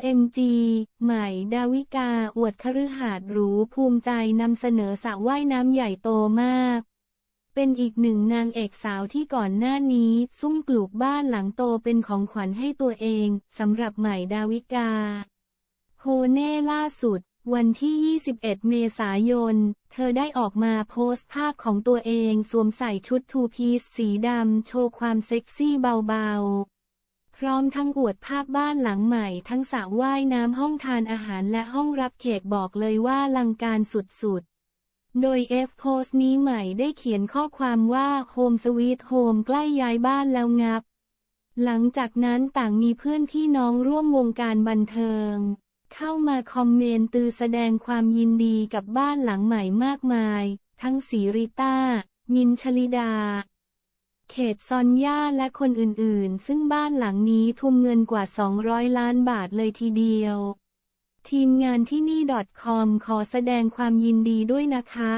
OMG ใหม่ ดาวิกา อวดคฤหาสน์หรูภูมิใจนำเสนอสระว่ายน้ำใหญ่โตมาก เป็นอีกหนึ่งนางเอกสาวที่ก่อนหน้านี้ ซุ่มปลูกบ้านหลังโตเป็นของขวัญให้ตัวเองสำหรับใหม่ดาวิกา โฮเน่ล่าสุด วันที่ 21 เมษายน เธอได้ออกมาโพสต์ภาพของตัวเองสวมใส่ชุดทูพีซสีดำโชว์ความเซ็กซี่เบาๆ พร้อมทั้งอวดภาพบ้านหลังใหม่ ทั้งสระว่ายน้ำห้องทานอาหารและห้องรับเขกบอกเลยว่าลังการสุดๆ โดย F โพสต์นี้ใหม่ได้เขียนข้อความว่าโฮมสวีทโฮมใกล้ย้ายบ้านแล้วงับ หลังจากนั้นต่างมีเพื่อนพี่น้องร่วมวงการบันเทิง เข้ามาคอมเมนต์ตือแสดงความยินดีกับบ้านหลังใหม่มากมาย ทั้งสีริต้า มินชลิดา เขตซอนย่าและคนอื่นๆ ซึ่งบ้านหลังนี้ทุ่มเงินกว่า 200 ล้านบาทเลยทีเดียว ทีมงานที่นี่ .com ขอแสดงความยินดีด้วยนะคะ